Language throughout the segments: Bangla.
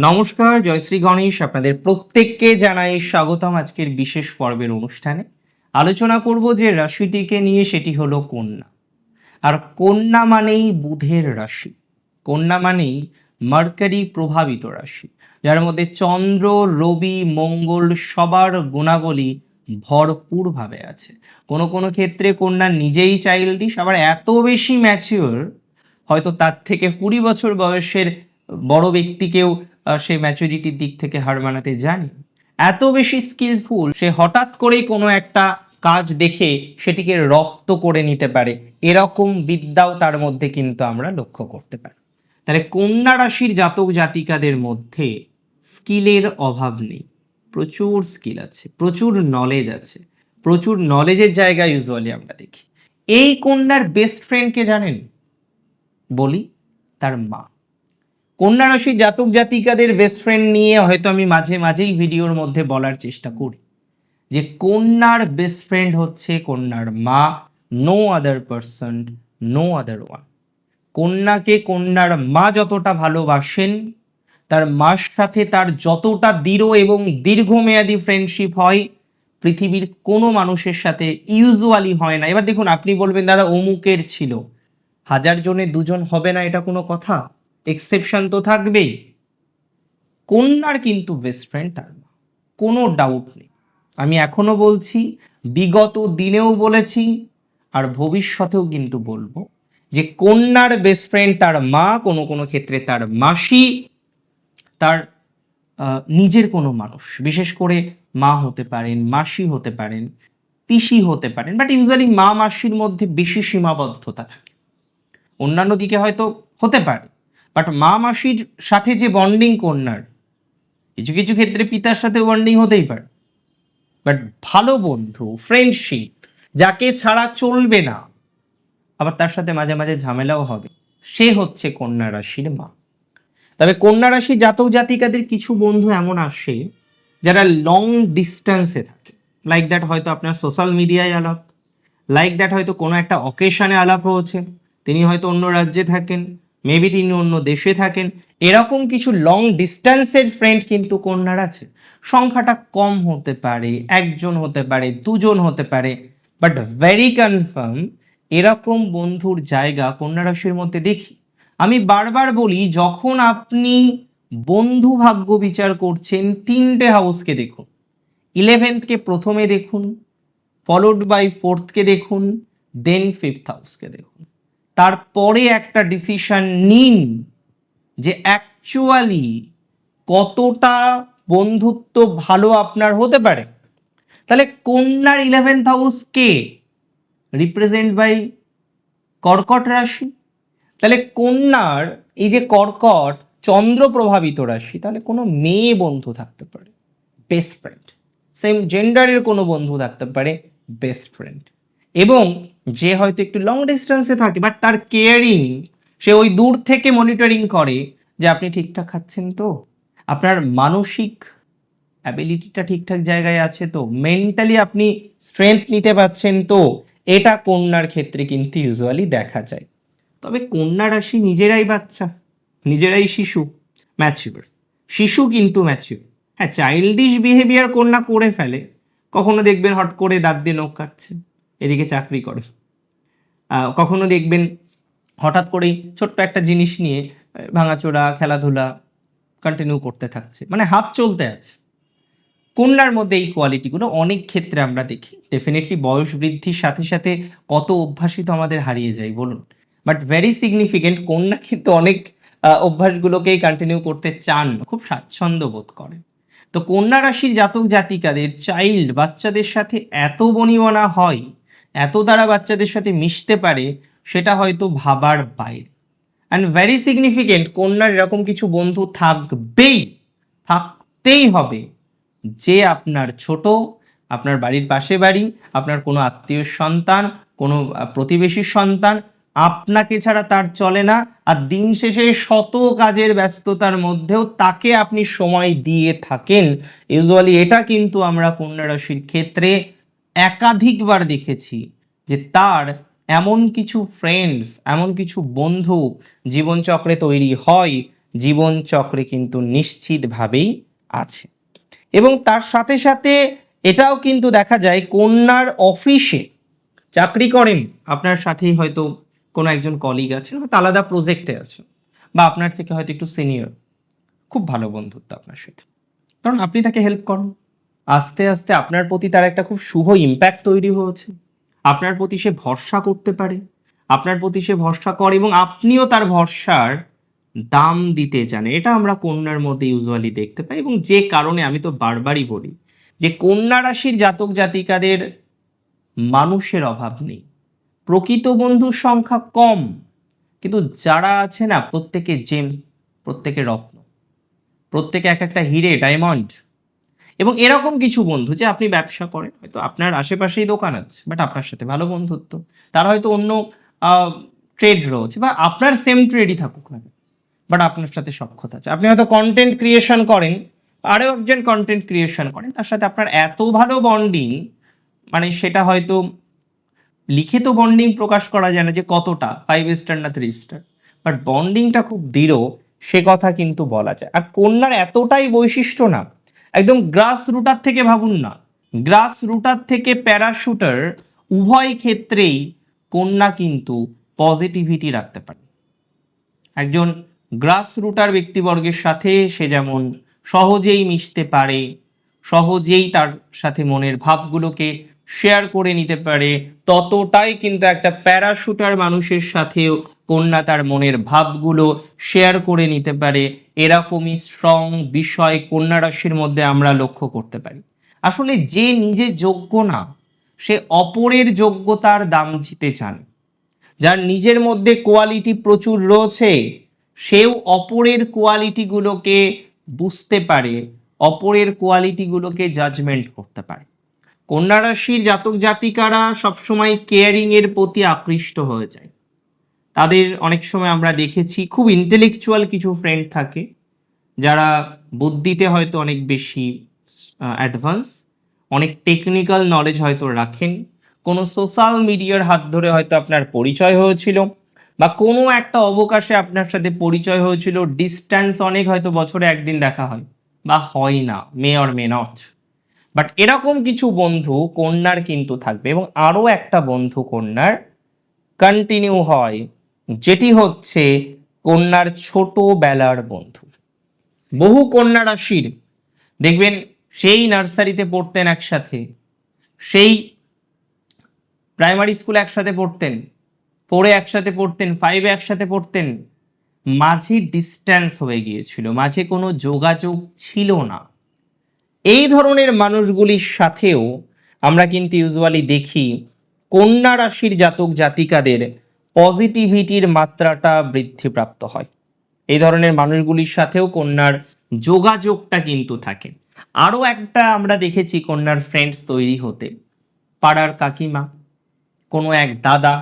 নমস্কার জয়শ্রী গণেশ। আপনাদের প্রত্যেককে জানাই স্বাগতম আজকের বিশেষ পর্বের অনুষ্ঠানে। আলোচনা করব যে রাশিটিকে নিয়ে, সেটি হলো কন্যা। আর কন্যা মানেই বুধের রাশি। কন্যা মানেই মার্কারি প্রভাবিত রাশি। যার মধ্যে চন্দ্র, রবি, মঙ্গল সবার গুণাবলী ভরপুরভাবে আছে। কোনো কোনো ক্ষেত্রে কন্যা নিজেই চাইল্ডিশ আবার এত বেশি ম্যাচিওর হয়তো তার থেকে কুড়ি বছর বয়সের বড় ব্যক্তিকেও সে ম্যাচুরিটির দিক থেকে হার মানাতে জানে। এত বেশি স্কিলফুল সে হঠাৎ করেই কোনো একটা কাজ দেখে সেটিকে রপ্ত করে নিতে পারে। এরকম বিদ্যাও তার মধ্যে কিন্তু আমরা লক্ষ্য করতে পারি। তাহলে কন্যা রাশির জাতক জাতিকাদের মধ্যে স্কিলের অভাব নেই। প্রচুর স্কিল আছে, প্রচুর নলেজ আছে। প্রচুর নলেজের জায়গা ইউজুয়ালি আমরা দেখি। এই কন্যার বেস্ট ফ্রেন্ডকে জানেন? বলি, তার মা। কন্যা রাশির জাতক জাতিকাদের বেস্ট ফ্রেন্ড নিয়ে হয়তো আমি মাঝে মাঝেই ভিডিওর মধ্যে বলার চেষ্টা করি। যে কন্যার বেস্ট ফ্রেন্ড হচ্ছে কন্যার মা no other person no other one কন্যাকে কন্যার মা যতটা ভালোবাসেন, তার মার সাথে তার যতটা দৃঢ় এবং দীর্ঘমেয়াদী ফ্রেন্ডশিপ হয়, পৃথিবীর কোনো মানুষের সাথে ইউজুয়ালি হয় না। এবার দেখুন, আপনি বলবেন, দাদা, অমুকের ছিল। হাজার জনে দুজন হবে না, এটা কোনো কথা? এক্সেপশন তো থাকবেই। কন্যার কিন্তু বেস্ট ফ্রেন্ড তার মা, কোনো ডাউট নেই। আমি এখনও বলছি, বিগত দিনেও বলেছি, আর ভবিষ্যতেও কিন্তু বলব যে কন্যার বেস্ট ফ্রেন্ড তার মা, কোনো কোনো ক্ষেত্রে তার মাসি, তার নিজের কোনো মানুষ। বিশেষ করে মা হতে পারেন, মাসি হতে পারেন, পিসি হতে পারেন বাট ইউজুয়ালি মা মাসির মধ্যে বেশি সীমাবদ্ধতা থাকে। অন্যান্য দিকে হয়তো হতে পারে। বাট মা মাসির সাথে যে বন্ডিং কন্যার, কিছু কিছু ক্ষেত্রে পিতার সাথে বন্ডিং হতেই পারে। বাট ভালো বন্ধু ফ্রেন্ডশিপ যাকে ছাড়া চলবে না, আবার তার সাথে মাঝে মাঝে ঝামেলাও হবে, সে হচ্ছে কন্যা রাশির মা। তবে কন্যা রাশির জাতক জাতিকাদের কিছু বন্ধু এমন আসে, যারা লং ডিস্টেন্সে থাকে। লাইক দ্যাট হয়তো আপনার সোশ্যাল মিডিয়ায় আলাপ লাইক দ্যাট হয়তো কোনো একটা অকেশনে আলাপ হয়েছে, তিনি হয়তো অন্য রাজ্যে থাকেন মেবি তিনি অন্য দেশে থাকেন। এরকম কিছু লং ডিস্টেন্সের ফ্রেন্ড কিন্তু কন্যার আছে। সংখ্যাটা কম হতে পারে, একজন হতে পারে, দুজন হতে পারে। বাট ভেরি কনফার্ম এরকম বন্ধুর জায়গা কন্যা রাশির মধ্যে দেখি। আমি বারবার বলি, যখন আপনি বন্ধু ভাগ্য বিচার করছেন, তিনটে হাউসকে দেখুন। ইলেভেন্থকে প্রথমে দেখুন ফলোড বাই ফোর্থকে দেখুন দেন ফিফথ হাউসকে দেখুন। তারপরে একটা ডিসিশন নিন যে অ্যাকচুয়ালি কতটা বন্ধুত্ব ভালো আপনার হতে পারে। তাহলে কন্যার ইলেভেন্থ হাউস কে রিপ্রেজেন্ট বাই কর্কট রাশি? তাহলে কন্যার এই যে কর্কট, চন্দ্র প্রভাবিত রাশি, তাহলে কোনো মেয়ে বন্ধু থাকতে পারে বেস্ট ফ্রেন্ড সেম জেন্ডারের কোনো বন্ধু থাকতে পারে বেস্ট ফ্রেন্ড এবং যে হয়তো একটু লং ডিস্টেন্সে থাকে বাট তার কেয়ারিং সে ওই দূর থেকে মনিটরিং করে যে আপনি ঠিকঠাক খাচ্ছেন তো। আপনার মানসিক অ্যাবিলিটিটা ঠিকঠাক জায়গায় আছে তো। মেন্টালি আপনি স্ট্রেংথ নিতে পারছেন তো। এটা কন্যার ক্ষেত্রে কিন্তু ইউজুয়ালি দেখা যায়। তবে কন্যা রাশি নিজেরাই বাচ্চা, নিজেরাই শিশু ম্যাচিউর শিশু কিন্তু ম্যাচিউর হ্যাঁ চাইল্ডিশ বিহেভিয়ার কন্যা করে ফেলে। কখনো দেখবেন হট করে দাঁত দিয়ে নখ কাটছে। এদিকে চাকরি করে। কখনো দেখবেন হঠাৎ করেই ছোট্ট একটা জিনিস নিয়ে ভাঙাচোরা, খেলাধুলা কন্টিনিউ করতে থাকছে। মানে হাত চলতে আছে। কন্যার মধ্যে এই কোয়ালিটিগুলো অনেক ক্ষেত্রে আমরা দেখি। ডেফিনেটলি বয়স বৃদ্ধির সাথে সাথে কত অভ্যাসই তো আমাদের হারিয়ে যায়, বলুন। বাট ভেরি সিগনিফিকেন্ট কন্যা কিন্তু অনেক অভ্যাসগুলোকেই কন্টিনিউ করতে চান খুব স্বাচ্ছন্দ্য বোধ করে। তো কন্যা রাশির জাতক জাতিকাদের চাইল্ড বাচ্চাদের সাথে এত বনিবনা হয় এত তারা বাচ্চাদের সাথে মিশতে পারে, সেটা হয়তো ভাবার বাইরে। অ্যান্ড ভেরি সিগনিফিকেন্ট কন্যার এরকম কিছু বন্ধু থাকবেই, থাকতেই হবে। যে আপনার ছোট, আপনার বাড়ির পাশে বাড়ি, আপনার কোনো আত্মীয় সন্তান, কোনো প্রতিবেশীর সন্তান, আপনাকে ছাড়া তার চলে না, আর দিন শেষে শত কাজের ব্যস্ততার মধ্যেও তাকে আপনি সময় দিয়ে থাকেন। ইউজুয়ালি এটা কিন্তু আমরা কন্যা রাশির ক্ষেত্রে একাধিকবার দেখেছি যে তার এমন কিছু ফ্রেন্ডস এমন কিছু বন্ধু জীবনচক্রে তৈরি হয় জীবন চক্রে কিন্তু নিশ্চিতভাবেই আছে। এবং তার সাথে সাথে এটাও কিন্তু দেখা যায় কন্যার অফিসে চাকরি করেন। আপনার সাথেই হয়তো কোনো একজন কলিগ আছেন, হয়তো আলাদা প্রজেক্টে আছেন বা আপনার থেকে হয়তো একটু সিনিয়র খুব ভালো বন্ধুত্ব আপনার সাথে। কারণ আপনি তাকে হেল্প করেন। আস্তে আস্তে আপনার প্রতি তার একটা খুব শুভ ইম্প্যাক্ট তৈরি হয়েছে। আপনার প্রতি সে ভরসা করতে পারে, আপনার প্রতি সে ভরসা করে এবং আপনিও তার ভরসার দাম দিতে জানে। এটা আমরা কন্যার মধ্যে ইউজুয়ালি দেখতে পাই এবং যে কারণে আমি তো বারবারই বলি যে কন্যা রাশির জাতক জাতিকাদের মানুষের অভাব নেই। প্রকৃত বন্ধুর সংখ্যা কম, কিন্তু যারা আছে না, প্রত্যেকে জেম প্রত্যেকে রত্ন, প্রত্যেকে এক একটা হিরে ডায়মন্ড এবং এরকম কিছু বন্ধু যে আপনি ব্যবসা করেন, হয়তো আপনার আশেপাশেই দোকান আছে বাট আপনার সাথে ভালো বন্ধুত্ব। তার হয়তো অন্য ট্রেড রয়েছে, বা আপনার সেম ট্রেডই থাকুক না বাট আপনার সাথে সক্ষতা আছে। আপনি হয়তো কন্টেন্ট ক্রিয়েশন করেন, আরও একজন কন্টেন্ট ক্রিয়েশন করেন, তার সাথে আপনার এত ভালো বন্ডিং মানে সেটা হয়তো লিখে তো বন্ডিং প্রকাশ করা যায় না যে কতটা ফাইভ স্টার না থ্রি স্টার বাট বন্ডিংটা খুব দৃঢ়, সে কথা কিন্তু বলা যায়। আর কন্যার এতটাই বৈশিষ্ট্য না একদম গ্রাস রুটার থেকে ভাবুন না। গ্রাস রুটার থেকে প্যারাশুটার উভয় ক্ষেত্রেই কন্যা কিন্তু পজিটিভিটি রাখতে পারে। একজন গ্রাস রুটার ব্যক্তিবর্গের সাথে সে যেমন সহজেই মিশতে পারে, সহজেই তার সাথে মনের ভাবগুলোকে শেয়ার করে নিতে পারে। ততটাই কিন্তু একটা প্যারাশুটার মানুষের সাথেও কন্যা তার মনের ভাবগুলো শেয়ার করে নিতে পারে। এরকমই স্ট্রং বিষয় কন্যা রাশির মধ্যে আমরা লক্ষ্য করতে পারি। আসলে যে নিজে যোগ্য না, সে অপরের যোগ্যতার দাম দিতে চান যার নিজের মধ্যে কোয়ালিটি প্রচুর রয়েছে, সেও অপরের কোয়ালিটিগুলোকে বুঝতে পারে, অপরের কোয়ালিটিগুলোকে জাজমেন্ট করতে পারে। কন্যা রাশির জাতক জাতিকারা সবসময় কেয়ারিং এর প্রতি আকৃষ্ট হয়ে যায়। তাদের অনেক সময় আমরা দেখেছি খুব ইন্টেলেকচুয়াল কিছু ফ্রেন্ড থাকে, যারা বুদ্ধিতে হয়তো অনেক বেশি অ্যাডভান্স অনেক টেকনিক্যাল নলেজ হয়তো রাখেন। কোনো সোশ্যাল মিডিয়ার হাত ধরে হয়তো আপনার পরিচয় হয়েছিল, বা কোনো একটা অবকাশে আপনার সাথে পরিচয় হয়েছিল ডিস্ট্যান্স অনেক হয়তো বছরে একদিন দেখা হয়, বা হয় না may or may not but এরকম কিছু বন্ধু কন্যার কিন্তু থাকবে এবং আরও একটা বন্ধু কন্যার কন্টিনিউ হয়, যেটি হচ্ছে কন্যার ছোটবেলার বন্ধু। বহু কন্যা রাশির, দেখবেন সেই নার্সারিতে পড়তেন একসাথে, সেই প্রাইমারি স্কুলে একসাথে পড়তেন ফোরে একসাথে পড়তেন ফাইভে একসাথে পড়তেন, মাঝে ডিস্ট্যান্স হয়ে গিয়েছিল, মাঝে কোনো যোগাযোগ ছিল না। এই ধরনের মানুষগুলির সাথেও আমরা কিন্তু ইউজুয়ালি দেখি কন্যা রাশির জাতক জাতিকাদের পজিটিভিটির মাত্রাটা বৃদ্ধিপ্রাপ্ত হয়। এই ধরনের মানুষগুলির সাথেও কন্যার যোগাযোগটা কিন্তু থাকে। আরও একটা আমরা দেখেছি কন্যার ফ্রেন্ডস তৈরি হতে। পাড়ার কাকিমা, কোনো এক দাদা,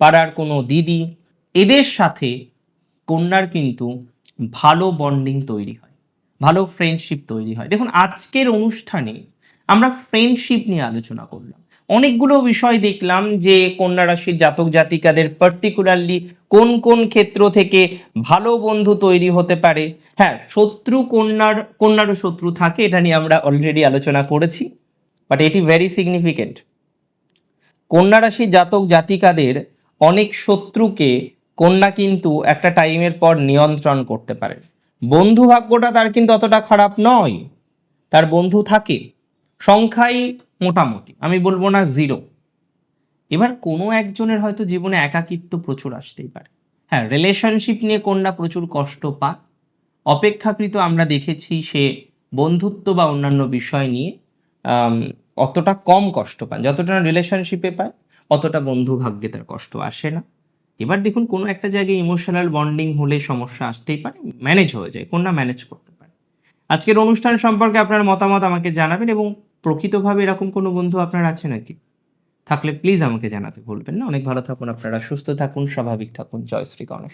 পাড়ার কোনো দিদি, এদের সাথে কন্যার কিন্তু ভালো বন্ডিং তৈরি হয়। ভালো ফ্রেন্ডশিপ তৈরি হয়। দেখুন, আজকের অনুষ্ঠানে আমরা ফ্রেন্ডশিপ নিয়ে আলোচনা করলাম। অনেকগুলো বিষয় দেখলাম যে কন্যা রাশির জাতক জাতিকাদের পার্টিকুলারলি কোন কোন ক্ষেত্র থেকে ভালো বন্ধু তৈরি হতে পারে। হ্যাঁ শত্রু কন্যার, কন্যারও শত্রু থাকে, এটা নিয়ে আমরা অলরেডি আলোচনা করেছি বাট এটি ভেরি সিগনিফিকেন্ট কন্যা রাশির জাতক জাতিকাদের অনেক শত্রুকে কন্যা কিন্তু একটা টাইমের পর নিয়ন্ত্রণ করতে পারে। বন্ধু ভাগ্যটা তার কিন্তু অতটা খারাপ নয়। তার বন্ধু থাকে। সংখ্যাই মোটামুটি। আমি বলব না জিরো এবার কোনো একজনের হয়তো জীবনে একাকিত্ব প্রচুর আসতেই পারে। হ্যাঁ রিলেশনশিপ নিয়ে কন্যা প্রচুর কষ্ট পায়। অপেক্ষাকৃত আমরা দেখেছি সে বন্ধুত্ব বা অন্যান্য বিষয় নিয়ে অতটা কম কষ্ট পান যতটা রিলেশনশিপে পায়, অতটা বন্ধু ভাগ্যে তার কষ্ট আসে না। এবার দেখুন কোনো একটা জায়গায় ইমোশনাল বন্ডিং হলে সমস্যা আসতেই পারে ম্যানেজ হয়ে যায় কন্যা ম্যানেজ করতে পারে। আজকের অনুষ্ঠান সম্পর্কে আপনার মতামত আমাকে জানাবেন এবং প্রকৃতভাবে এরকম কোনো বন্ধু আপনার আছে নাকি? থাকলে প্লিজ আমাকে জানাতে বলবেন না। অনেক ভালো থাকুন আপনারা, সুস্থ থাকুন, স্বাভাবিক থাকুন। জয় শ্রী গণেশ।